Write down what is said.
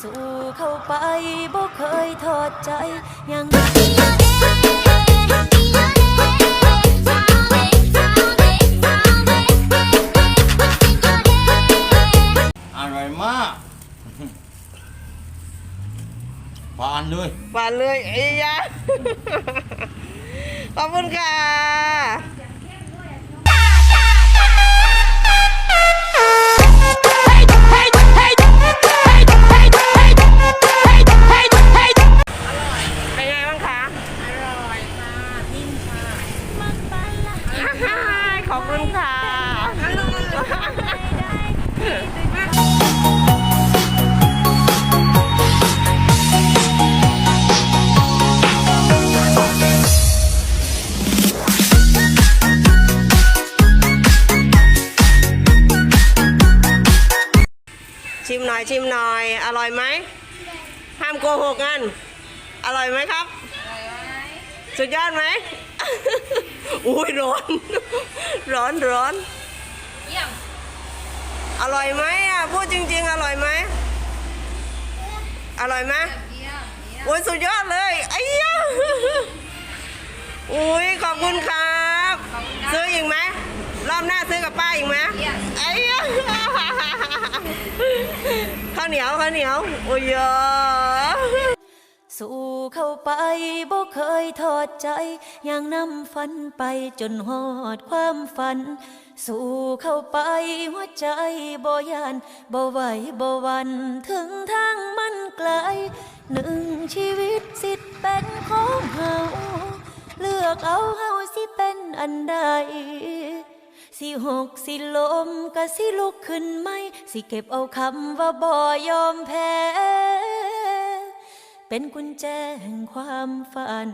สู้เข้าไปบ่เคยทอดใจยังอร่อยมากผ่านเลย หวานเลยไอ้ยะ ขอบคุณค่ะ มหน่อยชิมหน่อย อร่อยไหมห้ามโกหกกันอร่อยไหมครับ สุดยอดไหม อุ้ยร้อน ร้อนร้อนอร่อยไหมอะพูดจริง ๆ อร่อยไหมอร่อยไหมโอ้ยสุดยอดเลยไอ้ยะอุ้ยขอบคุณครับ ซื้ออีกไหม รอบหน้าซื้อกับป้าอีกไหมไอ้ยะข้าวเหนียวข้าวเหนียวโอ้ยเยอะสู้เข้าไปบ่เคยทอดใจยังนำฝันไปจนหอดความฝัน สู้เข้าไปหัวใจบ่ยานบ่ไหวบ่วันถึงทางมันไกลหนึ่งชีวิตสิทธิ์เป็นของเฮาเลือกเอาเฮาสิเป็นอันใด สิหกสิลมก็สิลุกขึ้นไม่ สิเก็บเอาคำว่าบ่ยอมแพ้ เป็นกุญแจแห่งความฝัน